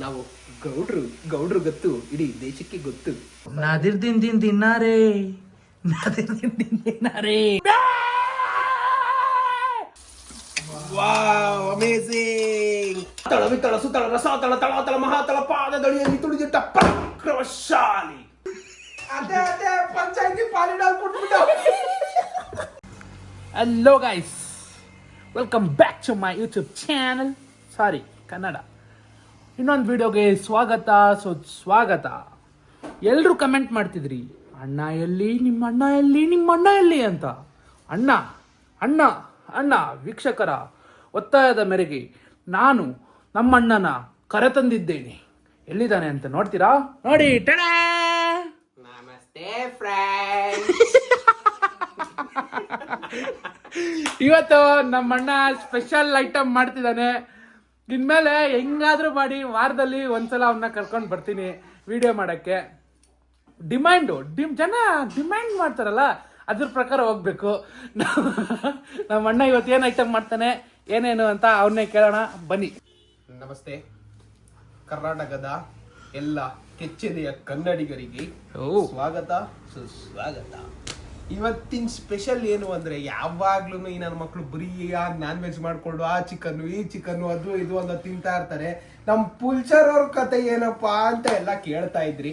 ನಾವು ಗೌಡ್ರು ಗೌಡ್ರು ಗೊತ್ತು ಇಡೀ ದೇಶಕ್ಕೆ ಗೊತ್ತು. ನಾದಿರ್ ದಿನ್ ದಿನ್ ದಿನಾರೇ ನಾದಿರ್ ದಿನ್ ದಿನ್ ದಿನಾರೇ ವಾವ್ ಅಮೇಜಿಂಗ್. ತಳ ವಿತಳ ಸುತಳ ಮಹಾ ತಲಪಾದದ ಮಹಾತಳ ಪಾದದಡಿಯಲ್ಲಿ ತುಳಿದಿಟ್ಟ ಪ್ರಕ್ರಮಶಾಲಿ. ಅದೇ ಅದೇ ಪಂಚಾಯತಿ ಪಾಲಿಡಲ್ ಕೊಟ್ಬಿಟ್ಟ. Hello guys welcome back to my YouTube channel ಸಾರಿ ಕನ್ನಡ ಇನ್ನೊಂದು ವಿಡಿಯೋಗೆ ಸ್ವಾಗತ. ಸೊ ಸ್ವಾಗತ. ಎಲ್ಲರೂ ಕಮೆಂಟ್ ಮಾಡ್ತಿದ್ರಿ ಅಣ್ಣ ಎಲ್ಲಿ ನಿಮ್ಮ ಅಣ್ಣ ಎಲ್ಲಿ ನಿಮ್ಮ ಅಣ್ಣ ಎಲ್ಲಿ? ಅಂತ. ಅಣ್ಣ ಅಣ್ಣ ಅಣ್ಣ ವೀಕ್ಷಕರ ಒತ್ತಾಯದ ಮೇರೆಗೆ ನಾನು ನಮ್ಮ ಅಣ್ಣನ ಕರೆತಂದಿದ್ದೇನೆ ಎಲ್ಲಿದ್ದಾನೆ ಅಂತ ನೋಡ್ತೀರಾ? ನೋಡಿ ನಮಸ್ತೆ ಇವತ್ತು ನಮ್ಮ ಅಣ್ಣ ಸ್ಪೆಷಲ್ ಐಟಮ್ ಮಾಡ್ತಿದ್ದಾನೆ. ಇನ್ಮೇಲೆ ಹೆಂಗಾದ್ರೂ ಮಾಡಿ ವಾರದಲ್ಲಿ ಒಂದ್ಸಲ ಅವನ್ನ ಕರ್ಕೊಂಡು ಬರ್ತೀನಿ ವಿಡಿಯೋ ಮಾಡೋಕ್ಕೆ. ಡಿಮ್ಯಾಂಡು ಡಿಮ್ ಜನ ಡಿಮ್ಯಾಂಡ್ ಮಾಡ್ತಾರಲ್ಲ ಅದ್ರ ಪ್ರಕಾರ ಹೋಗ್ಬೇಕು. ನಮ್ಮ ಅಣ್ಣ ಇವತ್ತು ಏನು ಐಟಮ್ ಮಾಡ್ತಾನೆ ಏನೇನು ಅಂತ ಅವನ್ನೇ ಕೇಳೋಣ ಬನ್ನಿ. ನಮಸ್ತೆ. ಕರ್ನಾಟಕದ ಎಲ್ಲ ಕೆಚ್ಚೆದೆಯ ಕನ್ನಡಿಗರಿಗೆ. ಸ್ವಾಗತ ಸುಸ್ವಾಗತ. ಇವತ್ತಿನ ಸ್ಪೆಷಲ್ ಏನು ಅಂದರೆ ಯಾವಾಗ್ಲೂ ಈ ನನ್ನ ಮಕ್ಕಳು ಬರೀ ನಾನ್ ವೆಜ್ ಮಾಡ್ಕೊಂಡು, ಆ ಚಿಕನ್ನು ಈ ಚಿಕನ್ ಅದು ಇದು ಅಂತ ತಿಂತಾ ಇರ್ತಾರೆ. ನಮ್ಮ ಪುಲ್ಚರ್ ಅವ್ರ ಕತೆ ಏನಪ್ಪಾ ಅಂತ ಎಲ್ಲ ಕೇಳ್ತಾ ಇದ್ರಿ.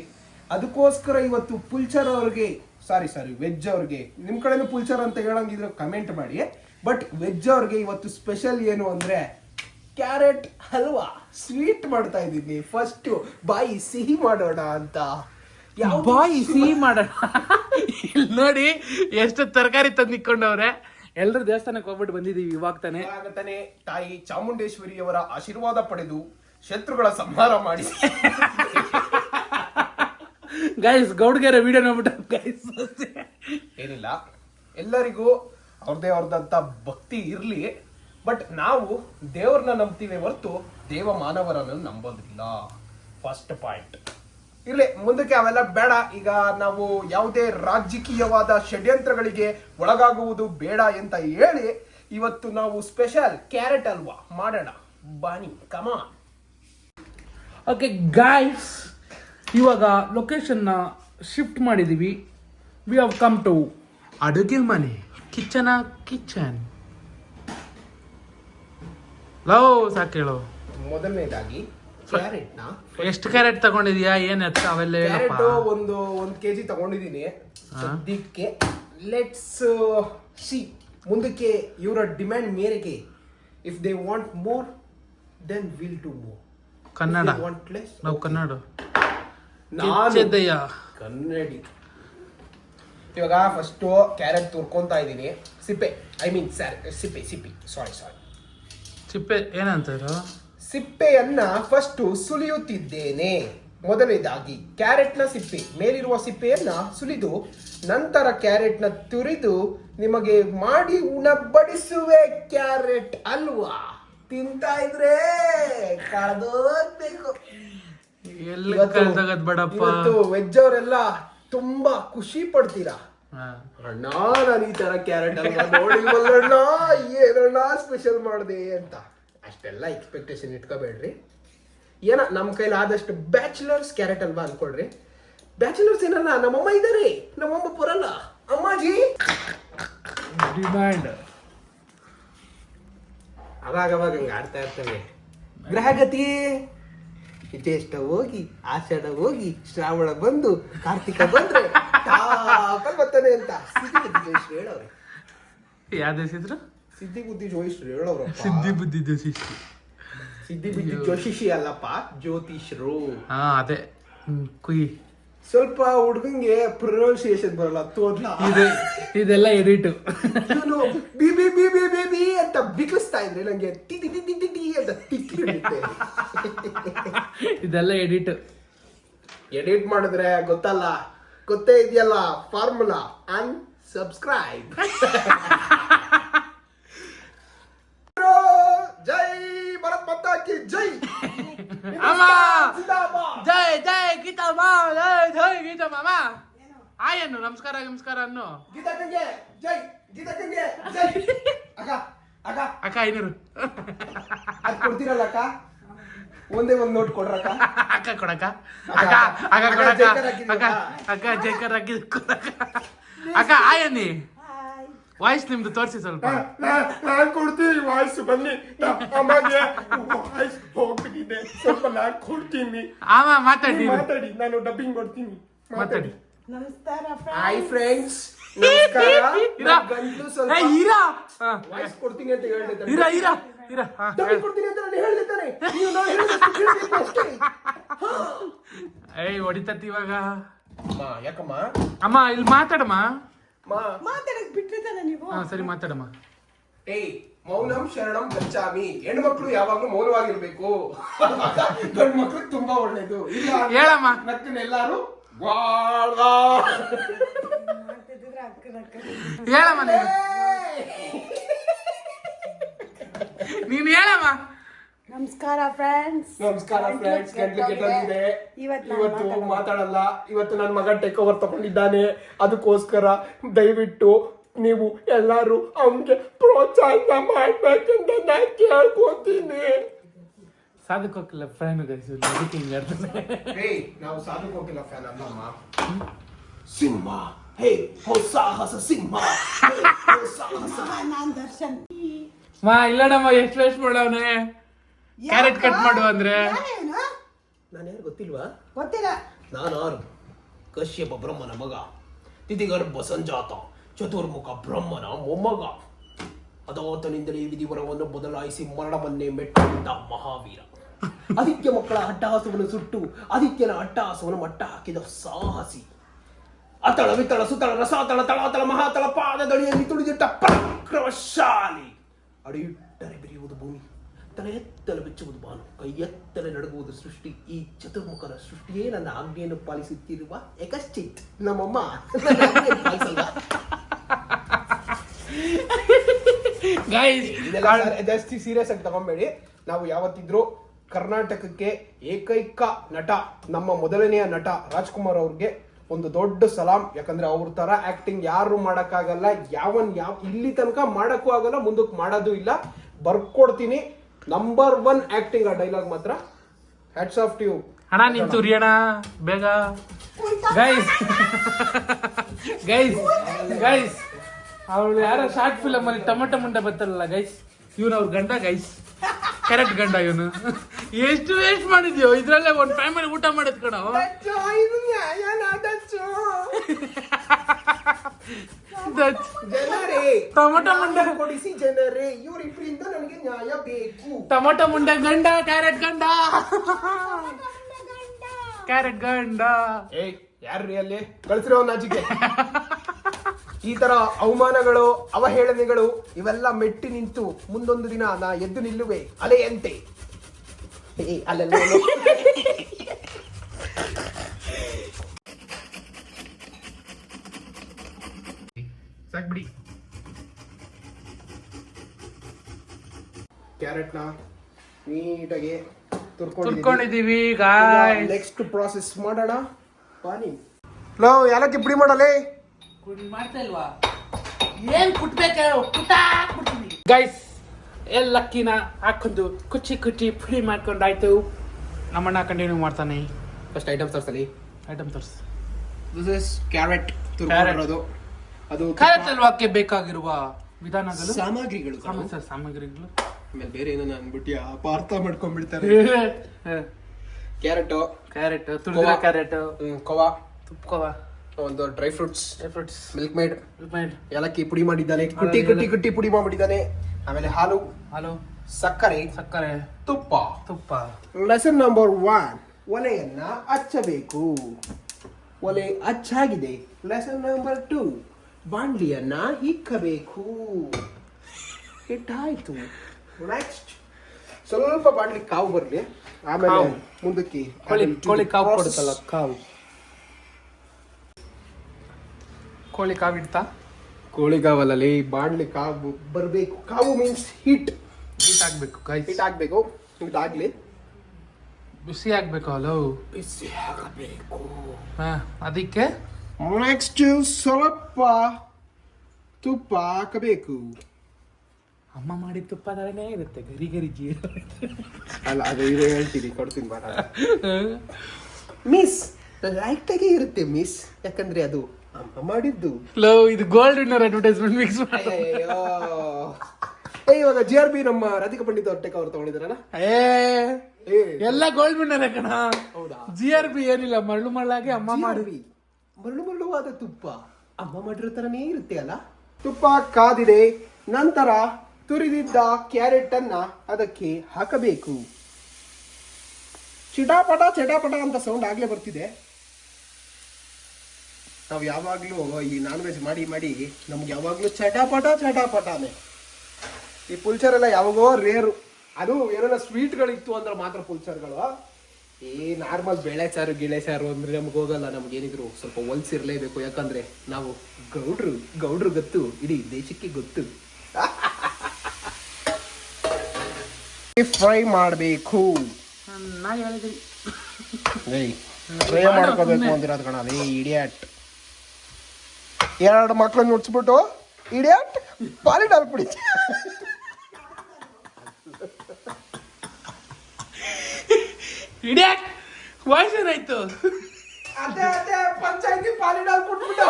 ಅದಕ್ಕೋಸ್ಕರ ಇವತ್ತು ಪುಲ್ಚರ್ ಅವ್ರಿಗೆ ಸಾರಿ ಸಾರಿ ವೆಜ್ ಅವ್ರಿಗೆ ನಿಮ್ಮ ಕಡೆನೂ ಪುಲ್ಚರ್ ಅಂತ ಹೇಳಂಗಿದ್ರೆ ಕಮೆಂಟ್ ಮಾಡಿ. ಬಟ್ ವೆಜ್ ಅವ್ರಿಗೆ ಇವತ್ತು ಸ್ಪೆಷಲ್ ಏನು ಅಂದರೆ ಕ್ಯಾರೆಟ್ ಹಲ್ವಾ ಸ್ವೀಟ್ ಮಾಡ್ತಾ ಇದ್ದೀನಿ. ಫಸ್ಟು ಬಾಯಿ ಸಿಹಿ ಮಾಡೋಣ ಅಂತ. ಬಾಯಿ ಸಿಹಿ ಮಾಡೋಣ. ಇಲ್ಲಿ ನೋಡಿ ಎಷ್ಟು ತರಕಾರಿ ತಂದಿಕೊಂಡವ್ರೆ ಎಲ್ಲರೂ ದೇವಸ್ಥಾನಕ್ಕೆ ಹೋಗ್ಬಿಟ್ಟು ಬಂದಿದ್ದೀವಿ ಇವಾಗ ತಾನೆ. ತಾನೆ ತಾಯಿ ಚಾಮುಂಡೇಶ್ವರಿಯವರ ಆಶೀರ್ವಾದ ಪಡೆದು ಶತ್ರುಗಳ ಸಂಹಾರ ಮಾಡಿ. ಗೈಸ್ ಗೌಡ್ಗೆರ ವಿಡಿಯೋ ನೋಡ್ಬಿಟ್ಟು ಗೈಸ್ ಏನಿಲ್ಲ. ಎಲ್ಲರಿಗೂ ಅವ್ರದೇ ಅವ್ರದಂತ ಭಕ್ತಿ ಇರಲಿ. ಬಟ್ ನಾವು ದೇವ್ರನ್ನ ನಂಬ್ತೀವಿ ಹೊರತು ದೇವ ಮಾನವರನ್ನು ನಂಬೋದಿಲ್ಲ. ಫಸ್ಟ್ ಪಾಯಿಂಟ್ ಇರ್ಲಿ ಮುಂದಕ್ಕೆ ಅವೆಲ್ಲ ಬೇಡ. ಈಗ ನಾವು ಯಾವುದೇ ರಾಜಕೀಯವಾದ ಷಡ್ಯಂತ್ರಗಳಿಗೆ ಒಳಗಾಗುವುದು ಬೇಡ ಅಂತ ಹೇಳಿ ಇವತ್ತು ನಾವು ಸ್ಪೆಷಲ್ ಕ್ಯಾರೆಟ್ ಅಲ್ವಾ ಮಾಡೋಣ. ಬಾನಿ ಕಮಾನ್ ಓಕೆ ಗಾಯ್ಸ್ ಇವಾಗ ಲೊಕೇಶನ್ನ ಶಿಫ್ಟ್ ಮಾಡಿದ್ದೀವಿ ವಿ ಹವ್ ಕಮ್ ಟು ಅಡುಗೆ ಮನೆ ಕಿಚನ ಕಿಚನ್ ಲವ್ ಸಾಕು ಹೇಳು ಮೊದಲನೇದಾಗಿ ಕ್ಯಾರೆಟ್ನ ಎಷ್ಟು ಕ್ಯಾರೆಟ್ ತಗೊಂಡಿದ್ಯಾ? ಏನ್ ಎತ್ತ? ಅವೆಲ್ಲ ಕ್ಯಾರೆಟ್ ಒಂದು ಒಂದ್ ಕೆಜಿ ತಗೊಂಡಿದ್ದೀನಿ. ಸದ್ಯಕ್ಕೆ. ಲೆಟ್ಸ್ ಸಿ ಮುಂದಕ್ಕೆ ಇವರ ಡಿಮ್ಯಾಂಡ್ ಮೇರೆಗೆ if they want more then will to more Kannada. Want less ನಾವು ಕನ್ನಡ. ಕನ್ನಡಿ. ಇವಾಗ ಫಸ್ಟ್ ಕ್ಯಾರೆಟ್ ತುರ್ಕೊಂತ ಇದ್ದೀನಿ. ಸಿಪ್ಪೆ ಐ ಮೀನ್ ಸ್ಯಾರ್ ಸಿಪ್ಪೆ ಸಿಪ್ಪಿ. ಸಾರಿ ಸಾರಿ ಸಿಪ್ಪೆ ಏನಂತಾರು ಸಿಪ್ಪೆಯನ್ನ ಫಸ್ಟ್ ಸುಲಿಯುತ್ತಿದ್ದೇನೆ. ಮೊದಲನೇದಾಗಿ ಕ್ಯಾರೆಟ್ನ ಸಿಪ್ಪೆ. ಮೇಲಿರುವ ಸಿಪ್ಪೆಯನ್ನ ಸುಲಿದು ನಂತರ ಕ್ಯಾರೆಟ್ನ ತುರಿದು ನಿಮಗೆ ಮಾಡಿ ಉಣಬಡಿಸುವೆ ಕ್ಯಾರೆಟ್ ಅಲ್ವಾ? ತಿಂತಾ ಇದ್ರೆ ಕಳೆದೋಗ್ಬೇಕು. ಇವತ್ತು- ವೆಜ್ ಅವರೆಲ್ಲ ತುಂಬಾ ಖುಷಿ ಪಡ್ತೀರಾ. ಅಣ್ಣ ನಾನು ಈ ತರ ಕ್ಯಾರೆಟ್ ಅಲ್ವಾ ನೋಡಿಲ್ವಲ್ಲಣ್ಣ? ಏನಣ್ಣ ಸ್ಪೆಷಲ್ ಮಾಡಿದೆ ಅಂತ. ಅಷ್ಟೆಲ್ಲ ಎಕ್ಸ್ಪೆಕ್ಟೇಷನ್ ಇಟ್ಕೋಬೇಡ್ರಿ. ಏನ ನಮ್ಮ ಕೈಲಿ ಆದಷ್ಟು ಬ್ಯಾಚುಲರ್ಸ್ ಕ್ಯಾರೆಟ್ ಅಲ್ವಾ ಅನ್ಕೊಳ್ರಿ. ಬ್ಯಾಚುಲರ್ಸ್ ಏನಲ್ಲ ನಮ್ಮಮ್ಮ ಇದ್ದಾರೆ ನಮ್ಮಮ್ಮ ಬರಲ್ಲ. ಅಮ್ಮಾಜಿ! ಡಿಮ್ಯಾಂಡ್ ಅವಾಗ ಅವಾಗ ಹಂಗ ಆಡ್ತಾ ಇರ್ತವೆ. ಗ್ರಹಗತಿ! ಜ್ಯೇಷ್ಠ ಹೋಗಿ ಆಷಾಢ ಹೋಗಿ ಶ್ರಾವಣ ಬಂದು ಕಾರ್ತಿಕ ಬಂದ್ರೆ ಬರ್ತಾನೆ ಅಂತ. ಸಿದ್ಧಿ ಬುದ್ಧಿ ಸಿದ್ಧಿ ಬುದ್ಧಿ ಜೋಯಿಸ್ರು ಹೇಳೋರು ಸಿದ್ಧಿ ಬುದ್ಧಿ ದೇಶಿ ಸಿದ್ಧಿ ಬುದ್ಧಿ ಜೋಶಿಷಿ ಅಲ್ಲಪ್ಪ ಜ್ಯೋತಿಷ್ರು. ಹಾ ಅದೇ. ಹ್ಮ್, ಕುಯ್. ಸ್ವಲ್ಪ ಹುಡುಗಂಗೆ ಪ್ರೊನೌನ್ಸಿಯೇಷನ್ ಬರಲ್ಲ ತೋದ್ಲ. ಇದೆ ಇದೆಲ್ಲ ಎಡಿಟು. ಇವನು ಬಿ ಬಿ ಬಿ ಬಿ ಬಿ ಬಿ ಅಂತ ಬಿಕ್ಕಿಸ್ತಾ ಇದ್ರೆ ನಂಗೆ ಟಿ ಟಿ ಟಿ ಟಿ ಟಿ ಟಿ ಅಂತ ತಿಕ್ಕಿ ಹಿಡಿಯುತ್ತೆ. ಇದೆಲ್ಲ ಎಡಿಟು. ಎಡಿಟ್ ಮಾಡಿದ್ರೆ ಗೊತ್ತಲ್ಲ ಗೊತ್ತೇ ಇದೆಯಲ್ಲ ಫಾರ್ಮುಲಾ ಅನ್ ಸಬ್ಸ್ಕ್ರೈಬ್ ಜೈ. ಅಮ್ಮ. ಜೈ ಜೈ ಗೀತಾ ಮಾ ಜೈ ಜೈ ಗೀತಾ ಮಾಮ ಆಯನ್ನು ನಮಸ್ಕಾರ ನಮಸ್ಕಾರ ಅನ್ನು. ಗೀತಾ ಗಂಗೆ ಜೈ. ಗೀತಾ ಗಂಗೆ ಜೈ. ಅಕ್ಕ ಅಕ್ಕ. ಅಕ್ಕ ಐನೂರು ಅದ್ ಕೊಡ್ತೀರಲ್ಲ ಅಕ್ಕ? ಒಂದೇ ಒಂದು ನೋಟ್ ಕೊಡ್ರಕ್ಕ ಅಕ್ಕ? ಕೊಡಕ್ಕ. ಅಕ್ಕ, ಅಕ್ಕ ಅಕ್ಕ ಅಕ್ಕ ಕೊಡಕ್ಕ. ಅಕ್ಕ ಅಕ್ಕ ಜೈಕರ್ ಹಾಕಿದ್ ಕೊಡಕ್ಕ. ಅಕ್ಕ ಆಯನಿ ವಾಯ್ಸ್ ನಿಮ್ದು ತೋರಿಸಿ ಸ್ವಲ್ಪ. ನಾನ್ ಕೊಡ್ತೀನಿ ವಾಯ್ಸ್ ಬನ್ನಿ. ಅಮ್ಮಗೆ ವಾಯ್ಸ್ ಹೋಗ್ಬಿಟ್ಟಿದೆ. ಸ್ವಲ್ಪ ನಾನು ಕೊಡ್ತೀನಿ. ಆಮ ಮಾತಾಡಿ. ಮಾತಾಡಿ ನಾನು ಡಬ್ಬಿಂಗ್ ಕೊಡ್ತೀನಿ. ಮಾತಾಡಿ. ನಮಸ್ಕಾರ ಹಾಯ್ ಫ್ರೆಂಡ್ಸ್ ನಮಸ್ಕಾರ. ಇರಾ. ನನ್ ಗಂಟ್ಲು ಸ್ವಲ್ಪ ಏ, ಇರಾ. ವಾಯ್ಸ್ ಕೊಡ್ತೀನಿ ಅಂತ ಹೇಳ್ದೆ ತಾನೆ. ಇರಾ ಇರಾ ಇರಾ. ಡಬ್ಬಿಂಗ್ ಕೊಡ್ತೀನಿ ಅಂತ ನಾನು ಹೇಳ್ದೆ ತಾನೆ. ನೀವು ನಾನು ಹೇಳಿದಷ್ಟು ಕೇಳ್ಬೇಕು ಅಷ್ಟೇ. ಏಯ್ ಹೊಡಿತತ್ ಇವಾಗ. ಅಮ್ಮ ಯಾಕಮ್ಮ? ಅಮ್ಮ ಇಲ್ಲಿ ಮಾತಾಡಮ್ಮ. ಮಾ. ಮಾತಾಡಕ್ ಬಿಟ್ಟಿದ್ದಾನೆ ನೀವು? ಹಾ ಸರಿ ಮಾತಾಡಮ್ಮ. ಏಯ್ ಮೌನಂ ಶರಣಂ ಗಚ್ಚಾಮಿ ಹೆಣ್ಮಕ್ಳು ಯಾವಾಗ್ಲೂ ಮೌನವಾಗಿರ್ಬೇಕು. ಗಂಡ್ ಮಕ್ಳು ತುಂಬಾ ಒಳ್ಳೇದು. ಇಲ್ಲ ಹೇಳಮ್ಮ. ನಕ್ಕನೆಲ್ಲಾರು ವಾಳ್ ಮಾಡ್ತಿದ್ರೆ ಅಕ್ಕ ಅಕ್ಕ. ಹೇಳಮ್ಮ ನೀನು. ನೀನು ಹೇಳಮ್ಮ. ನಮಸ್ಕಾರ ಫ್ರೆಂಡ್ಸ್ ನಮಸ್ಕಾರ ಫ್ರೆಂಡ್ಸ್ ಗಂಟ್ಲು ಕೆಟ್ಟೋಗಿದೆ ಇವತ್ತು ಮಾತಾಡಲ್ಲ. ಇವತ್ತು ನನ್ನ ಮಗ ಟೇಕ್ ಓವರ್ ತಗೊಂಡಿದ್ದಾನೆ. ಅದಕ್ಕೋಸ್ಕರ ದಯವಿಟ್ಟು ನೀವು ಎಲ್ಲರೂ ಅವನಿಗೆ ಪ್ರೋತ್ಸಾಹ ಮಾಡ್ಬೇಕಂತ ನಾನು ಕೇಳ್ಕೊತೀನಿ. ಸಾಧಕೋಕಿಲ್ಲ ಫ್ಯಾನ್ ಗೈಸ್ ಅದಕ್ಕೆ ಹಿಂಗೆ ಹೇಳ್ತಾನೆ. ನಾವು ಸಾಧು ಹೋಗಿಲ್ಲ ಫ್ಯಾನ್ ಅಲ್ಲಮ್ಮ ಸಿಂಹ ಹೇ ಹೊಸ ಸಿಂಹ ಹೇ, ನಾನು ನಾನ್ ದರ್ಶನ್. ಮಾ ಇಲ್ಲಡಮ್ಮ ಎಷ್ಟು ವೇಸ್ಟ್ ಮಾಡವನೆ. ಕ್ಯಾರೆಟ್ ಕಟ್ ಮಾಡು ಅಂದ್ರೆ? ನಾನು ಯಾರು ಗೊತ್ತಿಲ್ವಾ? ಗೊತ್ತಿಲ್ಲ. ನಾನಾರು. ಕಶ್ಯಪ ಬ್ರಹ್ಮನ ಮಗ ತಿಥಿಗರ್ಭ ಸಂಜಾತ ಚತುರ್ಮುಖ ಬ್ರಹ್ಮನ ಮೊಮ್ಮಗ. ಅದಾತನಿಂದಲೇ ವಿಧಿವರವನ್ನು ಬದಲಾಯಿಸಿ ಮರಣವನ್ನೇ ಮೆಟ್ಟಿದ್ದ ಮಹಾವೀರ. ಆದಿತ್ಯ ಮಕ್ಕಳ ಅಟ್ಟಹಾಸವನ್ನು ಸುಟ್ಟು ಆದಿತ್ಯನ ಅಟ್ಟಹಾಸವನ್ನು ಮಟ್ಟ ಹಾಕಿದ ಸಾಹಸಿ. ಅತಳ ವಿತಳ ಸುತಳ ರಸಾತಳ ತಳಾತಳ ಮಹಾತಳ ಪಾದದಡಿಯಲ್ಲಿ ತುಳಿದಿಟ್ಟ ಪರಾಕ್ರಮಶಾಲಿ. ಅಡಿಯುಟ್ಟರೆ ಬೆರೆಯುವುದು ಭೂಮಿ. ತಲೆ ಎತ್ತಲು ಬೆಚ್ಚುವುದು ಬಾನು ಕೈ ಎತ್ತಲೆ ನಡುಗುವುದು ಸೃಷ್ಟಿ. ಈ ಚತುರ್ಮುಖರ ಸೃಷ್ಟಿಯೇ ನನ್ನ ಆಜ್ಞೆಯನ್ನು ಪಾಲಿಸುತ್ತಿರುವ ಏಕಶ್ಚಿತ್ ನಮ್ಮಮ್ಮ. ಜಾಸ್ತಿ ಸೀರಿಯಸ್ ಆಗಿ ತಗೊಂಬೇಡಿ. ನಾವು ಯಾವತ್ತಿದ್ರು ಕರ್ನಾಟಕಕ್ಕೆ ಏಕೈಕ ನಟ ನಮ್ಮ ಮೊದಲನೆಯ ನಟ ರಾಜ್ಕುಮಾರ್ ಅವ್ರಿಗೆ ಒಂದು ದೊಡ್ಡ ಸಲಾಂ. ಯಾಕಂದ್ರೆ ಅವ್ರ ತರ ಆಕ್ಟಿಂಗ್ ಯಾರು ಮಾಡಕ್ಕಾಗಲ್ಲ. ಯಾವನ್ ಯಾವ ಇಲ್ಲಿ ತನಕ ಮಾಡಕ್ಕೂ ಆಗಲ್ಲ ಮುಂದಕ್ಕೆ ಮಾಡೋದು ಇಲ್ಲ. ಬರ್ಕೊಡ್ತೀನಿ. ನಂಬರ್ ಒನ್ ಆಕ್ಟಿಂಗ್ ಆ ಡೈಲಾಗ್ ಮಾತ್ರ. ಹ್ಯಾಟ್ಸ್ ಆಫ್ ಟು ಹಣ ನಿಂತು ರಿಯಣ ಬೇಗ. ಗೈಸ್ ಗೈಸ್ ಗೈಸ್ ಅವಳು ಯಾರೋ ಶಾರ್ಟ್ ಫಿಲಮ್ ಅಲ್ಲಿ ಟೊಮೆಟೊ ಮುಂಡೆ ಬರ್ತಾರಲ್ಲ ಗೈಸ್ ಇವನು ಅವ್ರ ಗಂಡ ಗೈಸ್ ಕರೆಕ್ಟ್ ಗಂಡ ಇವನು. ಎಷ್ಟು ವೇಸ್ಟ್ ಮಾಡಿದ್ಯೋ? ಇದ್ರಲ್ಲೇ ಒಂದು ಟೈಮಲ್ಲಿ ಊಟ ಮಾಡಿದ್ ಕಣ. ಜನರೇ ಮುಂಡ ಮುಂಡೆ ಕೊಡಿಸಿ ಜನರೇ ಇವರಿಬ್ಬರಿಂದ ನನಗೆ ನ್ಯಾಯ ಬೇಕು. ಟೊಮೊಟೊ ಮುಂಡೆ ಗಂಡ ಕ್ಯಾರೆಟ್ ಗಂಡ. ಕ್ಯಾರೆಟ್ ಗಂಡ. ಏಯ್ ಯಾರ್ರೀ ಅಲ್ಲಿ? ಕಳ್ಸಿರೋ ನಾಚಿಕೆ. ಈ ತರ ಅವಮಾನಗಳು ಅವಹೇಳನೆಗಳು ಇವೆಲ್ಲ ಮೆಟ್ಟಿ ನಿಂತು ಮುಂದೊಂದು ದಿನ ನಾ ಎದ್ದು ನಿಲ್ಲುವೆ. ಅಲೆಯಂತೆ. ಏ ಅಲ್ಲೆಲ್ಲ ಕ್ಯಾರೆಟ್ನ ನೀಟಾಗಿ ತುರ್ಕೊಂಡಿದ್ದೀವಿ ನೆಕ್ಸ್ಟ್ ಪ್ರಾಸೆಸ್ ಮಾಡೋಣ. ಪಾನಿ. ಲೋ ಯಾಲಕ್ಕಿ ಪುಡಿ ಮಾಡಲೇ? ಮಾಡ್ತಾ ಇಲ್ವಾ? ಏನ್ ಕುಟ್ಬೇಕು? ಕುಟ ಕುಟ್ತೀನಿ ಗೈಸ್ ಎಲ್ಲಕ್ಕಿನ ಹಾಕೊಂಡು ಕುಚ್ಚಿ ಕುಚ್ಚಿ ಪುಡಿ ಮಾಡ್ಕೊಂಡಾಯ್ತು. ನಮ್ಮಣ್ಣ ಕಂಟಿನ್ಯೂ ಮಾಡ್ತಾನೆ. ಫಸ್ಟ್ ಐಟಮ್ ತೋರ್ಸಲಿ. ಐಟಮ್ ತೋರ್ಸ್. ದಿಸ್ ಇಸ್ ಕ್ಯಾರೆಟ್ ತುರ್ಕೊಂಡಿರೋದು. ಅದು ಕ್ಯಾರೆಟ್ ಹಲ್ವಾಕ್ಕೆ ಬೇಕಾಗಿರುವ ವಿಧಾನಗಳು? ಸಾಮಗ್ರಿಗಳು. ಸಾಮಗ್ರಿಗಳು. ಆಮೇಲೆ ಬೇರೆ ಏನೋ ಅನ್ಬಿಟ್ಟು ಅಪಾರ್ಥ ಮಾಡ್ಕೊಂಡ್ಬಿಡ್ತಾರೆ. ಕ್ಯಾರೆಟ್ ಕ್ಯಾರೆಟ್ ತುಳಿದ ಕ್ಯಾರೆಟ್ ಕೋವಾ. ತುಪ್ಕೋವ ಒಂದು dry fruits fruits Milkmaid ಏಲಕ್ಕಿ ಪುಡಿ ಮಾಡಿದ್ದಾನೆ. ಕುಟ್ಟಿ ಕುಟ್ಟಿ ಕುಟ್ಟಿ ಪುಡಿ ಮಾಡಿದ್ದಾನೆ ಆಮೇಲೆ ಹಾಲು. ಹಾಲು. ಸಕ್ಕರೆ. ಸಕ್ಕರೆ. ತುಪ್ಪ. ತುಪ್ಪ. ಲೆಸನ್ ನಂಬರ್ ಒನ್ ಒಲೆಯನ್ನ ಹಚ್ಚಬೇಕು. ಒಲೆ ಹಚ್ಚಾಗಿದೆ. ಲೆಸನ್ ನಂಬರ್ ಟೂ ಬಾಂಡ್ಲಿಯನ್ನ ಇಕ್ಕಬೇಕು ಹಿಟ್ಟಾಯ್ತು. ನೆಕ್ಸ್ಟ್ ಸ್ವಲ್ಪ ಬಾಡ್ಲಿ ಕಾವು ಬರಲಿ. ಆಮೇಲೆ. ಮುಂದಕ್ಕೆ ಕೋಳಿ ಕೋಳಿ ಕಾವು. ಕೊಡುತ್ತಲ್ಲ ಕಾವು. ಕೋಳಿ ಕಾವು ಇಡ್ತಾ? ಕೋಳಿ ಕಾವಲಲ್ಲಿ ಬಾಡ್ಲಿ ಕಾವು ಬರಬೇಕು. ಕಾವು ಮೀನ್ಸ್ ಹೀಟ್ ಹೀಟ್ ಆಗಬೇಕು ಗೈಸ್ ಹೀಟ್ ಆಗಬೇಕು. ಹೀಟ್ ಆಗಲಿ. ಬಿಸಿ ಆಗಬೇಕು ಹಲೋ ಬಿಸಿ ಆಗಬೇಕು. ಹಾ ಅದಕ್ಕೆ? ನೆಕ್ಸ್ಟ್ ಸ್ವಲ್ಪ ತುಪ್ಪ ಹಾಕಬೇಕು. ಅಮ್ಮ ಮಾಡಿದ ತುಪ್ಪ ಥರನೇ ಇರುತ್ತೆ ಗರಿ ಗರಿ ಜೀರ ಅಲ್ಲ ಅದು ಇದು ಹೇಳ್ತೀನಿ ಕೊಡ್ತೀನಿ ಬರ ಮಿಸ್ ಲೈಟ್ ಇರುತ್ತೆ ಮಿಸ್ ಯಾಕಂದ್ರೆ ಅದು ಅಮ್ಮ ಮಾಡಿದ್ದು. ಲೋ ಇದು ಗೋಲ್ಡ್ ವಿನ್ನರ್ ಅಡ್ವರ್ಟೈಸ್ಮೆಂಟ್ ಮಿಕ್ಸ್ ಅಯ್ಯಯ್ಯೋ. ಏ ಇವಾಗ ಜಿ ಆರ್ ಬಿ ನಮ್ಮ ರಾಧಿಕಾ ಪಂಡಿತ್ ಅವ್ರ ಟೆಕ್ ಅವ್ರು ತಗೊಂಡಿದಾರಲ್ಲ ಏ ಏ. ಎಲ್ಲ ಗೋಲ್ಡ್ ವಿನ್ನರ್ ಕಣ. ಹೌದಾ? ಜಿ ಆರ್ ಬಿ ಏನಿಲ್ಲ ಮಳ್ಳು ಮರಳಾಗಿ ಅಮ್ಮ ಮಾಡಿ ಮಾಡಿ ಮರಳು ಮರಳುವಾದ ತುಪ್ಪ. ಅಮ್ಮ ಮಾಡಿರೋ ತರನೇ ಇರುತ್ತೆ ಅಲ್ಲ? ತುಪ್ಪ ಕಾದಿದೆ. ನಂತರ ತುರಿದಿದ್ದ ಕ್ಯಾರೆಟ್ ಅನ್ನ ಅದಕ್ಕೆ ಹಾಕಬೇಕು. ಚಿಟಾಪಟ ಚಟಾಪಟ ಅಂತ ಸೌಂಡ್ ಆಗಲೇ ಬರ್ತಿದೆ. ನಾವು ಯಾವಾಗಲೂ ಈ ನಾನ್ ವೆಜ್ ಮಾಡಿ ಮಾಡಿ ನಮ್ಗೆ ಯಾವಾಗಲೂ ಚಟಾಪಟ ಚಟಾಪಟಾನೆ ಈ ಪುಲ್ಚರ್ ಎಲ್ಲ ಯಾವಾಗೋ ರೇರು ಅದು ಏನಾರ ಸ್ವೀಟ್ಗಳಿತ್ತು ಅಂದ್ರೆ ಮಾತ್ರ ಪುಲ್ಚರ್ಗಳು ಈ ನಾರ್ಮಲ್ ಬೇಳೆ ಸಾರು, ಗಿಳೆ ಸಾರು ಅಂದ್ರೆ ನಮ್ಗೆ ಹೋಗಲ್ಲ, ನಮ್ಗೆ ಏನಿದ್ರು ಸ್ವಲ್ಪ ಹೊಲ್ಸಿರ್ಲೇಬೇಕು ಯಾಕಂದ್ರೆ ನಾವು ಗೌಡ್ರು ಗೌಡ್ರು ಗೊತ್ತು, ಇಡೀ ದೇಶಕ್ಕೆ ಗೊತ್ತು. ಫ್ರೈ ಮಾಡಬೇಕು. ನಾ ಹೇಳಿದ್ರಿ. ಫ್ರೈ ಮಾಡ್ಕೋಬೇಕು ಅಂದಿರೋದು ಕಣ ಅದೇ ಇಡಿಯಟ್ ಎರಡು ಮಕ್ಳನ್ನ ನುಡ್ಸ್ಬಿಟ್ಟು ಇಡಿಯಟ್ ಪಾಲಿಡಾಲ್ ಪುಡಿ ಇಡಿಯಾಟ್ ವಾಯ್ಸ್ ಏನಾಯ್ತು? ಅದೇ ಅದೇ ಪಂಚಾಯತಿ ಪಾಲಿಡಾಲ್ ಕೊಟ್ಬಿಟ್ಟು.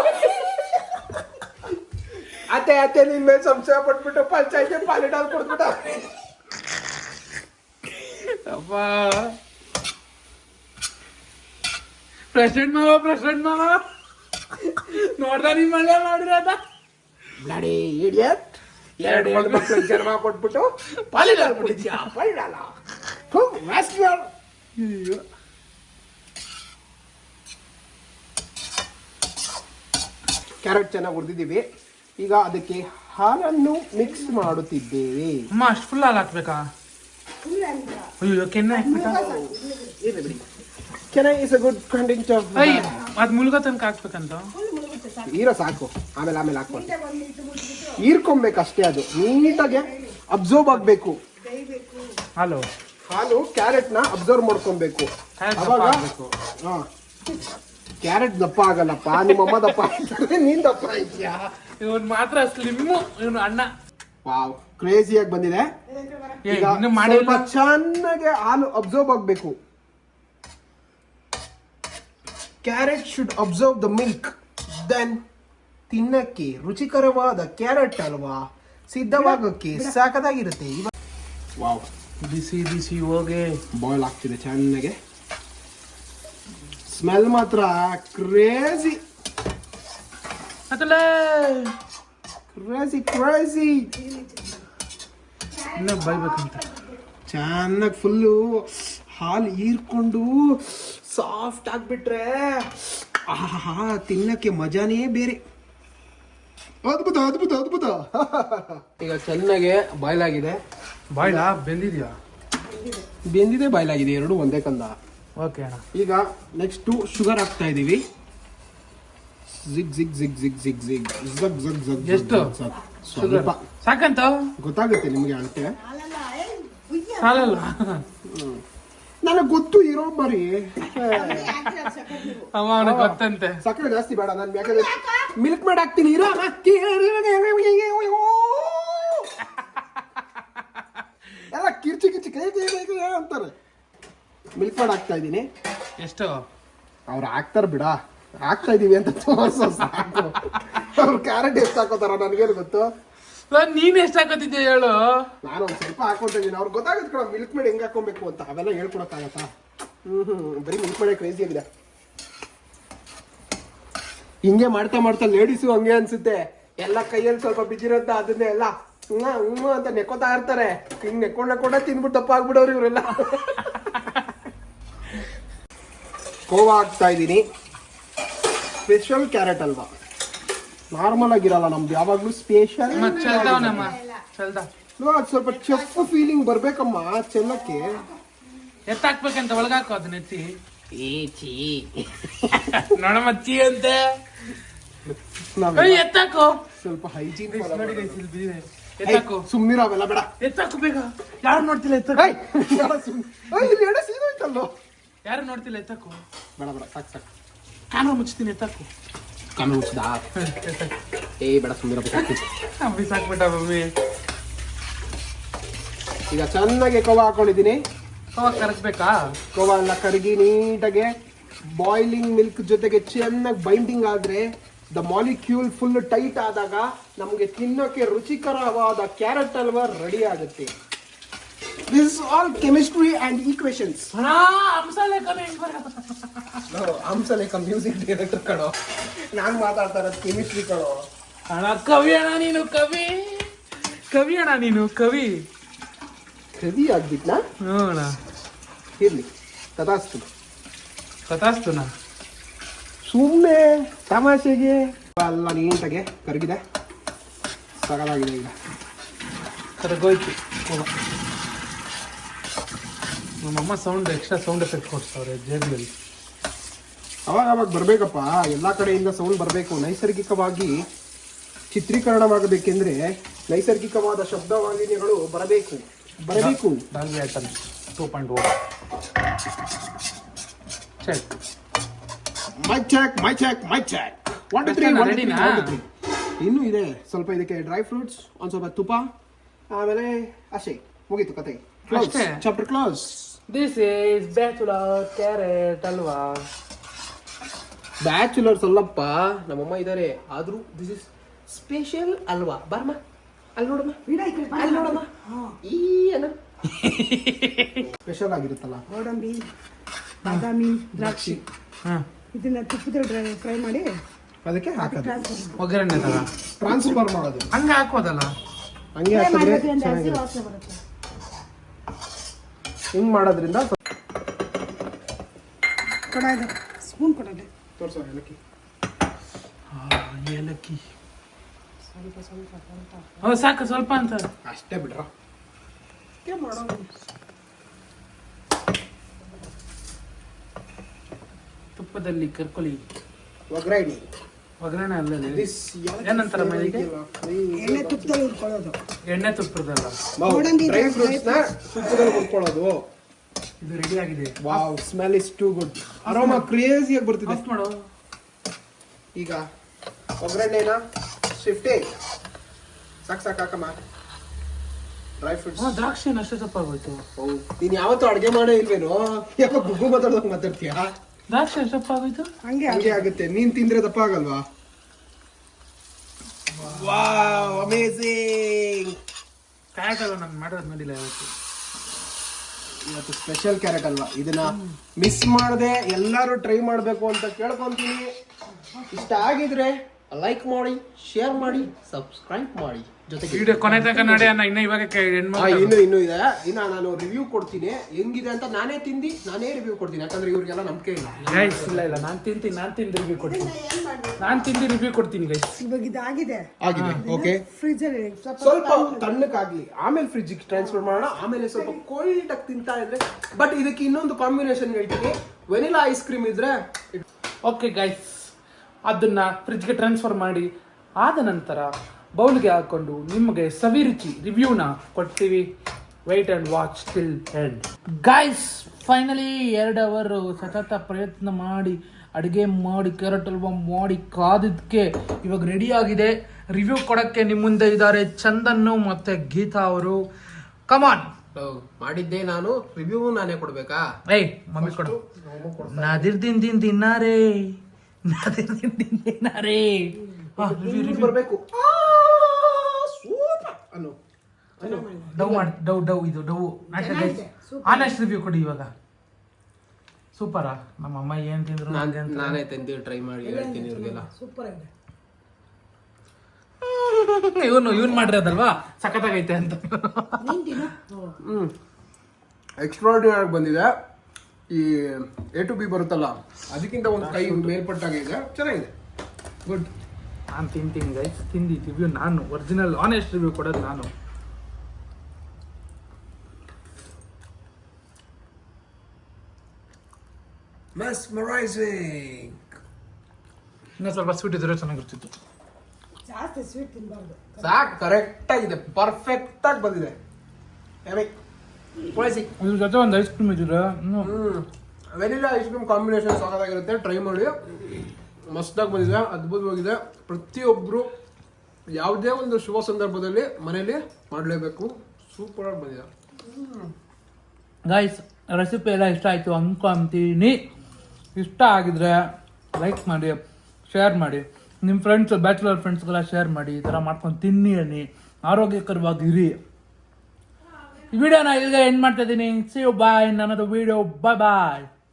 ಅತ್ತೆ ಅತ್ತೆ ನಿನ್ ಮೇಲೆ ಸಂಶಯ ಪಟ್ಬಿಟ್ಟು ಪಂಚಾಯತಿ ಪಾಲಿಡಾಲ್ ಕೊಟ್ಬಿಟ್ಟು. ಅಪ್ಪ ಪ್ರೆಸಿಡೆಂಟ್ ಮಾವ ಪ್ರೆಸಿಡೆಂಟ್ ಮಾವ ನೋಡ್ದ ನಿಮ್ಮ ಮಳೆ ಅದ ಬ್ಲಡಿ ಇಡಿಯಟ್ ಎರಡು ಹೆಣ್ಣು ಮಕ್ಕಳು ಜನ್ಮ ಕೊಟ್ಬಿಟ್ಟು ಪಾಲಿಡಾಲ್ ಕುಡಿದ್ಯಾ ಪಾಲಿಡಾಲ ಕ್ಯಾರೆಟ್ ಚೆನ್ನಾಗಿ ಹುರಿದಿದ್ದೀವಿ ಈಗ ಅದಕ್ಕೆ ಹಾಲನ್ನು ಮಿಕ್ಸ್ ಮಾಡುತ್ತಿದ್ದೇವೆ ಅಮ್ಮ ಅಷ್ಟು ಫುಲ್ ಹಾಲು ಹಾಕ್ಬೇಕಾ ಅಯ್ಯೋ ಕೆನ್ನೆ ಕೆನೆ is a good content of ಅಯ್ಯ ಅದ್ ಮುಳುಗ ತನಕ ಹಾಕ್ಬೇಕಂತ? ನೀರ ಸಾಕು. ಆಮೇಲೆ ಆಮೇಲೆ ಹಾಕೊಂಡು ಹೀರ್ಕೊಬೇಕು ಅಷ್ಟೇ ಅದು. ನೀಟಾಗಿ ಅಬ್ಸರ್ವ್ ಆಗಬೇಕು. ಹಲೋ ಹಾಲು ಕ್ಯಾರೆಟ್ನ ಅಬ್ಸರ್ವ್ ಮಾಡ್ಕೊಬೇಕು. ಅವಾಗ ಆಗ್ಬೇಕು. ಹಾ. ಕ್ಯಾರೆಟ್ ದಪ್ಪ ಆಗಲ್ಲಪ್ಪ. ನಿಮ್ಮಮ್ಮ ದಪ್ಪ ಆಗ್ತಾರೆ ನೀನ್ ದಪ್ಪ ಆಯ್ತೀಯಾ ಇವನ್ ಮಾತ್ರ ಸ್ಲಿಮ್ಮು ಇವನು ಅಣ್ಣ. ವಾವ್ ಕ್ರೇಜಿಯಾಗಿ ಬಂದಿದೆ. ಈಗ ಇನ್ನು ಮಾಡಿಲ್ಲ. ಸ್ವಲ್ಪ ಚೆನ್ನಾಗಿ ಹಾಲು ಅಬ್ಸರ್ವ್ ಆಗಬೇಕು. Carrot should absorb the milk then ತಿನ್ನಕ್ಕೆ ರುಚಿಕರವಾದ ಕ್ಯಾರೆಟ್ ಹಲ್ವಾ ಸಿದ್ಧವಾಗಕ್ಕೆ ಸಾಕದಾಗಿರುತ್ತೆ. ಇವಾಗ ವಾವ್ ಬಿಸಿ ಬಿಸಿ ಹೋಗೆ. ಬಾಯ್ಲ್ ಆಗ್ತಿದೆ ಚೆನ್ನಾಗೆ. ಸ್ಮೆಲ್ ಮಾತ್ರ ಕ್ರೇಜಿ ಅದಲ್ಲೇ ಕ್ರೇಜಿ ಕ್ರೇಜಿ ಇನ್ನ ಬೈಬೇಕಂತ. ಚೆನ್ನಾಗಿ ಫುಲ್ಲು ಹಾಲು ಹೀರ್ಕೊಂಡು ಸಾಫ್ಟ್ ಆಗಿಬಿಟ್ರೆ ಆಹಾ ತಿನ್ನಕ್ಕೆ ಮಜಾನೇ ಬೇರೆ. ಅದ್ಭುತ ಅದ್ಭುತ ಅದ್ಭುತ. ಈಗ ಚೆನ್ನಾಗೆ ಬಾಯ್ಲ್ ಆಗಿದೆ ಬಾಯ್ಲಾ ಬೆಂದಿದ್ಯಾ? ಬೆಂದಿದೆ ಬಾಯ್ಲ್ ಆಗಿದೆ ಎರಡು ಒಂದೇ ಕಂದ. ಓಕೆ ಅಣ್ಣ. ಈಗ ನೆಕ್ಸ್ಟು ಶುಗರ್ ಹಾಕ್ತಾ ಇದೀವಿ. ಜಿಗ್ ಜಿಗ್ ಜಿಗ್ ಜಿಗ್ ಜಿಗ್ ಜಿಗ್ ಝಗ್ ಝಗ್ ಝಗ್ ಎಷ್ಟು? ಜಗ್. ಸ್ವಲ್ಪ ಸಾಕಂತ? ಗೊತ್ತಾಗುತ್ತೆ ನಿಮಗೆ ಅಳತೆ? ಸಾಲಲ್ಲ. ನನಗೆ ಗೊತ್ತು ಇರೋ ಮರಿ ಅಮ್ಮ ಅವನಿಗೆ ಗೊತ್ತಂತೆ. ಸಕ್ಕರೆ ಜಾಸ್ತಿ ಬೇಡ ನಾನು ಯಾಕಂದ್ರೆ ಮಿಲ್ಕ್ ಮೇಡ್ ಹಾಕ್ತೀನಿ ಇರೋ ಎಲ್ಲ ಕಿರ್ಚಿ ಕಿರ್ಚಿ ಕೈ ಕೈ ಕೈ ಕೈ ಅಂತಾರೆ. ಮಿಲ್ಕ್ ಮೇಡ್ ಹಾಕ್ತಾ ಇದ್ದೀನಿ. ಎಷ್ಟು? ಅವ್ರು ಹಾಕ್ತಾರೆ ಬಿಡ. ಹಾಕ್ತಾ ಇದೀವಿ ಅಂತ ತೋರ್ಸೋ ಸಾಕು. ಅವ್ರು ಕ್ಯಾರೆಟ್ ಎಷ್ಟು ಹಾಕೋತಾರ ನನಗೇನು ಗೊತ್ತು? ನೀನ್ ಎಷ್ಟ್ ಹಾಕೋತಿದ್ದೆ ಹೇಳು? ನಾನು ಒಂದ್ ಸ್ವಲ್ಪ ಹಾಕೊಂಡಿದ್ದೀನಿ ಅವ್ರಿಗೆ ಗೊತ್ತಾಗುತ್ತೆ ಕಣ ಮಿಲ್ಕ್ ಮೇಡ್ ಹೆಂಗ್ ಹಾಕೊಬೇಕು ಅಂತ. ಅವೆಲ್ಲ ಹೇಳ್ಕೊಡಕ್ಕಾಗತ್ತಾ? ಹ್ಮ್ ಹ್ಮ್. ಬರೀ ಮಿಲ್ಕ್ ಮೇಡ್ ಕ್ರೇಜಿ ಆಗಿದೆ. ಹಿಂಗೆ ಮಾಡ್ತಾ ಮಾಡ್ತಾ ಲೇಡೀಸು ಹಂಗೆ ಅನ್ಸುತ್ತೆ. ಎಲ್ಲ ಕೈಯಲ್ಲಿ ಸ್ವಲ್ಪ ಬಿಜಿರತ್ತ ಅದನ್ನೇ ಎಲ್ಲ ಹ್ಮ್ ಹ್ಮ್ ಅಂತ ನೆಕ್ಕೋತಾ ಇರ್ತಾರೆ. ಹಿಂಗ್ ನೆಕ್ಕೊಂಡ್ ನೆಕ್ಕೊಂಡ ತಿಂದ್ಬಿಟ್ಟು ದಪ್ಪ ಆಗ್ಬಿಡೋರು ಇವರೆಲ್ಲ. ಕೋವಾ ಹಾಕ್ತಾ ಇದ್ದೀನಿ ಸ್ಪೆಷಲ್ ಕ್ಯಾರೆಟ್ ಅಲ್ವಾ? ನಾರ್ಮಲ್ ಆಗಿರಲ್ಲ ನಮ್ದು ಯಾವಾಗಲೂ ಸ್ಪೆಷಲ್ ಅದು ಸ್ವಲ್ಪ ಚೆಫ್ ಫೀಲಿಂಗ್ ಬರ್ಬೇಕಮ್ಮ ಚೆಲ್ಲಕ್ಕೆ. ಎತ್ತಾಕ್ಬೇಕಂತ ಒಳಗಾಕೋ ಅದನ್ನ ಎತ್ತಿ. ನೋಡಮ್ಮ ಚೀ ಅಂತೆ. ಎತ್ತಾಕು. ಸ್ವಲ್ಪ ಹೈಜೀನ್. ಎತ್ತಾಕೋ. ಸುಮ್ನಿರ ಅವೆಲ್ಲ ಬೇಡ. ಎತ್ತಾಕು ಬೇಗ. ಯಾರು ನೋಡ್ತಿಲ್ಲ ಎತ್ತಾಕು? ಇಲ್ಲಿ ಎಡೆ ಸೀದೋಯ್ತಲ್ಲೋ. ಯಾರು ನೋಡ್ತಿಲ್ಲ ಎತ್ತಾಕು? ಬೇಡ ಬೇಡ ಸಾಕು ಸಾಕು. ಕ್ಯಾಮ್ರಾ ಮುಚ್ತೀನಿ ಎತ್ತಾಕು ಕ್ಯಾಮ್ರಾ ಮುಚ್ಚಿದ ಏ ಬೇಡ ಸುಂದರ ಬಿಸಾಕ್ಬಿಟ್ಟ ಮಮ್ಮಿ ಈಗ ಚೆನ್ನಾಗಿ ಕೋವಾ ಹಾಕೊಂಡಿದ್ದೀನಿ ಕೋವಾ ಕರಗಬೇಕಾ ಕೋವಾ ಎಲ್ಲ ಕರಗಿ ನೀಟಾಗಿ ಬಾಯ್ಲಿಂಗ್ ಮಿಲ್ಕ್ ಜೊತೆಗೆ ಚೆನ್ನಾಗಿ ಬೈಂಡಿಂಗ್ ಆದರೆ ದ ಮಾಲಿಕ್ಯೂಲ್ ಫುಲ್ ಟೈಟ್ ಆದಾಗ ನಮಗೆ ತಿನ್ನೋಕೆ ರುಚಿಕರವಾದ ಕ್ಯಾರೆಟ್ ಹಲ್ವಾ ರೆಡಿ ಆಗುತ್ತೆ this all chemistry and equations ಅಣ್ಣ ಮಸಾಲೆ ಕಮ್ಮಿ. ಹಂಸಲೇಖ ಮ್ಯೂಸಿಕ್ ಡೈರೆಕ್ಟರ್ ಕಣೋ. ನಾನು ಮಾತಾಡ್ತಾ ಇರೋದು ಕೆಮಿಸ್ಟ್ರಿ ಕಣೋ. ಅಣ್ಣ ಕವಿ ಅಣ್ಣ ನೀನು ಕವಿ. ಕವಿ ಅಣ್ಣ ನೀನು ಕವಿ. ಕವಿ ಆಗ್ಬಿಟ್ನಾ? ಹ್ಞೂ ಅಣ್ಣ. ಇರ್ಲಿ ತದಾಸ್ತು ಕಥಾಸ್ತುನ ಸುಮ್ಮನೆ ತಮಾಷೆಗೆ. ಎಲ್ಲ ನೀಟಾಗೆ ಕರಗಿದೆ. ಸಗಲಾಗಿದೆ ಈಗ. ಕರಗೋಯ್ತು. ಹೋಗ. ನಮ್ಮಮ್ಮ ಸೌಂಡ್ ಎಕ್ಸ್ಟ್ರಾ ಸೌಂಡ್ ಎಫೆಕ್ಟ್ ಕೊಡ್ತಾವ್ರೆ ಜೇಬಲ್ಲಿ ಅವಾಗ ಅವಾಗ ಬರಬೇಕಪ್ಪ. ಎಲ್ಲ ಕಡೆಯಿಂದ ಸೌಂಡ್ ಬರಬೇಕು. ನೈಸರ್ಗಿಕವಾಗಿ ಚಿತ್ರೀಕರಣವಾಗಬೇಕೆಂದ್ರೆ ನೈಸರ್ಗಿಕವಾದ ಶಬ್ದವಾಹಿನಿಗಳು ಬರಬೇಕು. ಬರಬೇಕು. Dolby item two point check my check my check my check one two three one? ಇನ್ನೂ ಇದೆ. ಸ್ವಲ್ಪ ಇದಕ್ಕೆ ಡ್ರೈ ಫ್ರೂಟ್ಸ್ ಒಂದು ಸ್ವಲ್ಪ ತುಪ್ಪ ಆಮೇಲೆ ಅಷ್ಟೇ. ಮುಗೀತು ಕತೆ. Close chapter close this is bachelor carrot ಅಲ್ವಾ? ಬ್ಯಾಚುಲರ್ಸ್ ಅಲ್ಲಪ್ಪ ನಮ್ಮಮ್ಮ ಇದ್ದಾರೆ ಆದರೂ ದಿಸ್ ಇಸ್ ಸ್ಪೆಷಲ್ ಅಲ್ವಾ? ಬಾರಮ್ಮ ಅಲ್ಲಿ ನೋಡಮ್ಮ. ಅಲ್ಲಿ ನೋಡಮ್ಮ. ಈ ಅನ್ನ ಸ್ಪೆಷಲ್ ಆಗಿರುತ್ತಲ್ಲ? ಗೋಡಂಬಿ ಬಾದಾಮಿ ದ್ರಾಕ್ಷಿ. ಹಾಂ ಇದನ್ನ ತುಪ್ಪದಲ್ಲಿ ಫ್ರೈ ಮಾಡಿ ಅದಕ್ಕೆ ಹಾಕೋದು. ಒಗ್ಗರಣೆ ತರ. ಟ್ರಾನ್ಸ್ಫರ್ ಮಾಡೋದು. ಹಂಗೆ ಹಾಕೋದಲ್ಲ? ಹಂಗೆ ಹಾಕಿದ್ರೆ ಚೆನ್ನಾಗಿರುತ್ತೆ. ಹಿಂಗ್ ಮಾಡೋದ್ರಿಂದ ಕೊಡೋದು ಸ್ಪೂನ್ ಕೊಡೋದು ತೋರ್ಸೋ ಏಲಕ್ಕಿ. ಏಲಕ್ಕಿ. ಸ್ವಲ್ಪ ಸ್ವಲ್ಪ ಸಾಕು ಸ್ವಲ್ಪ ಅಂತ. ಅಷ್ಟೇ ಬಿಡ್ರ. ಮಾಡೋದು? ತುಪ್ಪದಲ್ಲಿ ಕರ್ಕೊಳ್ಳಿ ಒಗ್ಗರಣೆ. ಒಗ್ಗರಣೆ ಅಲ್ಲದೆ ಏನಂತಾರ flavor ಎಣ್ಣೆ ತುಪ್ಪದಲ್ಲಿ ಹುರ್ಕೊಳ್ಳೋದು. ಎಣ್ಣೆ ತುಪ್ಪದಲ್ಲ. ಗೋಡಂಬಿ ಡ್ರೈ dry ಫ್ರೂಟ್ಸ್ನ ತುಪ್ಪದಲ್ಲಿ ಹುರ್ಕೊಳ್ಳೋದು. ಇದು ರೆಡಿ ಆಗಿದೆ. Wow smell is too good aroma crazy ಆಗಿ ಬರ್ತಿದೆ. ಆಫ್ ಮಾಡು. ಈಗ ಒಗ್ಗರಣೆನ ಶಿಫ್ಟೇ ಸಾಕ್ ಸಾಕ್ ಹಾಕಮ್ಮ. ಡ್ರೈ ಫ್ರೂಟ್ಸ್ ದ್ರಾಕ್ಷಿ ಏನಷ್ಟು ಅಷ್ಟೇ ಸ್ವಲ್ಪ ಆಗೋಯ್ತು ನೀನ್ ಯಾವತ್ತೂ ಅಡುಗೆ ಮಾಡೇ ಇಲ್ವೇನೋ? ಯಾಕೋ ಗುಗ್ಗು ಮಾತಾಡ್ದಂಗೆ ಮಾತಾಡ್ತೀಯಾ? ದ್ರಾಕ್ಷಿ ಸ್ವಲ್ಪ ಆಗೋಯ್ತು ಹಂಗೆ ಹಂಗೆ ಆಗುತ್ತೆ. ನೀನ್ ತಿಂದ್ರೆ ದಪ್ಪ ಆಗಲ್ವಾ ವಾವ್ ಅಮೇಜಿಂಗ್. ಕ್ಯಾರೆಟ್ ಅಲ್ವಾ ನಾನು ಮಾಡೋದು ನೋಡಿಲ್ಲ ಇವತ್ತು. ಇವತ್ತು ಸ್ಪೆಷಲ್ ಕ್ಯಾರೆಟ್ ಅಲ್ವಾ. ಇದನ್ನ ಮಿಸ್ ಮಾಡದೆ ಎಲ್ಲರೂ ಟ್ರೈ ಮಾಡಬೇಕು ಅಂತ ಕೇಳ್ಕೊಂತೀನಿ. ಇಷ್ಟ ಆಗಿದ್ರೆ ಲೈಕ್ ಮಾಡಿ ಶೇರ್ ಮಾಡಿ ಸಬ್ಸ್ಕ್ರೈಬ್ ಮಾಡಿ. ಜೊತೆಗೆ ಕೊನೆ ತನಕ ನೋಡಿ ಅಣ್ಣ ಇನ್ನ ಇವಾಗ ಇನ್ನು ಇನ್ನು ಇದೆ. ಇನ್ನ ನಾನು ರಿವ್ಯೂ ಕೊಡ್ತೀನಿ. ಹೆಂಗಿದೆ ಅಂತ ನಾನೇ ತಿಂದು ನಾನೇ ರಿವ್ಯೂ ಕೊಡ್ತೀನಿ. ಯಾಕಂದ್ರೆ ಇವ್ರಿಗೆಲ್ಲ ನಂಬಿಕೆ ಇಲ್ಲ. ಗೈಸ್ ಇಲ್ಲ ಇಲ್ಲ. ನಾನು ತಿಂತೀನಿ ನಾನು ತಿಂದು ರಿವ್ಯೂ ಕೊಡ್ತೀನಿ. ನಾನು ತಿಂದು ರಿವ್ಯೂ ಕೊಡ್ತೀನಿ ಗೈಸ್ ಇವಾಗ ಇದಾಗಿದೆ. ಆಗಿದೆ ಓಕೆ ಫ್ರಿಜ್ ಅಲ್ಲಿ ಸ್ವಲ್ಪ ಸ್ವಲ್ಪ ತಣ್ಣಕ್ಕಾಗ್ಲಿ ಆಮೇಲೆ ಫ್ರಿಜ್ ಟ್ರಾನ್ಸ್ಫರ್ ಮಾಡೋಣ. ಆಮೇಲೆ ಸ್ವಲ್ಪ ಕೋಲ್ಡ್ ಆಗಿ ತಿಂತಾ ಇದ್ರೆ ಬಟ್ ಇದಕ್ಕೆ ಇನ್ನೊಂದು ಕಾಂಬಿನೇಷನ್ ಹೇಳ್ತೀನಿ. ವೆನಿಲಾ ಐಸ್ ಕ್ರೀಮ್ ಇದ್ರೆ ಓಕೆ ಗೈಸ್ ಅದನ್ನ ಫ್ರಿಜ್ಗೆ ಟ್ರಾನ್ಸ್ಫರ್ ಮಾಡಿ ಆದ ನಂತರ ಬೌಲ್ಗೆ ಹಾಕೊಂಡು ನಿಮಗೆ ಸವಿರುಚಿ ರಿವ್ಯೂನ ಕೊಡ್ತೀವಿ. Wait and watch till end guys finally ಎರಡು ಅವರ್ ಸತತ ಪ್ರಯತ್ನ ಮಾಡಿ ಅಡುಗೆ ಮಾಡಿ ಕ್ಯಾರೆಟ್ ಅಲ್ವ ಮಾಡಿ ಕಾದಿದ್ದಕ್ಕೆ ಇವಾಗ ರೆಡಿ ಆಗಿದೆ. ರಿವ್ಯೂ ಕೊಡೋಕ್ಕೆ ನಿಮ್ಮ ಮುಂದೆ ಇದ್ದಾರೆ ಚಂದನ್ನು ಮತ್ತು ಗೀತಾ ಅವರು. ಕಮಾನ್ ಮಾಡಿದ್ದೆ ನಾನು ರಿವ್ಯೂ ನಾನೇ ಕೊಡ್ಬೇಕಾ? ಏಯ್ ಮಮ್ಮಿ ಕೊಡು. ನಾದಿರ್ ದಿನ್ ತಿನ್ನಾರೇ ದಿನಾರೇ ನಾದಿರ್ ದಿನ್ ದಿನ್ ದಿನಾರೇ ಬರ್ಬೇಕು. ಸೂಪರ್. ಅನ್ನು ಡವ್ ಮಾಡಿ ಡವ್ ಡವ್ ಇದು ಡವ್ ಆನೆಸ್ಟ್ ರಿವ್ಯೂ ಕೊಡಿ ಇವಾಗ. ಸೂಪರಾ? ನಮ್ಮ ಅಮ್ಮ ಏನು ತಿಂದ್ರು ನಾನ್ ತಂದು ಟ್ರೈ ಮಾಡಿ ಹೇಳ್ತೀನಿ ಇವ್ರಿಗೆಲ್ಲ. ಸೂಪರ್ ಆಗಿದೆ. ಇವನು ಇವನ್ ಮಾಡಿರೋದಲ್ವಾ ಸಖತ್ತಾಗೈತೆ ಅಂತ. ಹ್ಞೂ ಎಕ್ಸ್ಟ್ರಾರ್ಡಿನರಿ ಬಂದಿದೆ. ಈ ಎ ಟು ಬಿ ಬರುತ್ತಲ್ಲ ಅದಕ್ಕಿಂತ ಒಂದು ಕೈ ಮೇಲ್ಪಟ್ಟಾಗಿದೆ ಚೆನ್ನಾಗಿದೆ. ಗುಡ್ ನಾನು ತಿಂತೀನಿ ಗೈಸ್ ತಿಂದು ರಿವ್ಯೂ ನಾನು. ಒರಿಜಿನಲ್ ಆನೆಸ್ಟ್ ರಿವ್ಯೂ ಕೊಡೋದು ನಾನು. ಇನ್ನೂ ಸ್ವಲ್ಪ ಸ್ವೀಟ್ ಇದ್ರೆ ಚೆನ್ನಾಗಿರ್ತಿತ್ತು. ಜಾಸ್ತಿ ಸ್ವೀಟ್ ತಿನ್ನಬಾರ್ದು ಸಾಕ್ ಕರೆಕ್ಟ್ ಆಗಿದೆ. ಪರ್ಫೆಕ್ಟ್ ಆಗಿ ಬಂದಿದೆ. ಇದ್ರ ಜೊತೆ ಒಂದು ಐಸ್ ಕ್ರೀಮ್ ಇದ್ರೆ ವೆನಿಲಾ ಐಸ್ ಕ್ರೀಮ್ ಕಾಂಬಿನೇಷನ್ ಸಾಕಾಗಿರುತ್ತೆ ಟ್ರೈ ಮಾಡಿ. ಮಸ್ತಾಗಿ ಬಂದಿದೆ, ಅದ್ಭುತವಾಗಿದೆ. ಪ್ರತಿಯೊಬ್ಬರು ಯಾವುದೇ ಒಂದು ಶುಭ ಸಂದರ್ಭದಲ್ಲಿ ಮನೇಲಿ ಮಾಡಲೇಬೇಕು. ಆಗಿ ಬಂದಿದೆ. ಗೈಸ್ ರೆಸಿಪಿ ಎಲ್ಲ ಇಷ್ಟ ಆಯಿತು ಅಂದ್ಕೊಂತೀನಿ ಇಷ್ಟ ಆಗಿದ್ರೆ ಲೈಕ್ ಮಾಡಿ ಶೇರ್ ಮಾಡಿ. ನಿಮ್ಮ ಫ್ರೆಂಡ್ಸ್ ಬ್ಯಾಚುಲರ್ ಫ್ರೆಂಡ್ಸ್ಗೆಲ್ಲ ಶೇರ್ ಮಾಡಿ, ಈ ಥರ ಮಾಡ್ಕೊಂಡು ತಿನ್ನಿ ಅನ್ನಿ. ಆರೋಗ್ಯಕರವಾಗಿರಿ ಈ ವಿಡಿಯೋನ ಇಲ್ಲಿಗೆ ಎಂಡ್ ಮಾಡ್ತಾ ಇದ್ದೀನಿ. ಸಿ ಯು ಬಾಯ್ ನನ್ನದು ವಿಡಿಯೋ ಬಾಯ್ ಬಾಯ್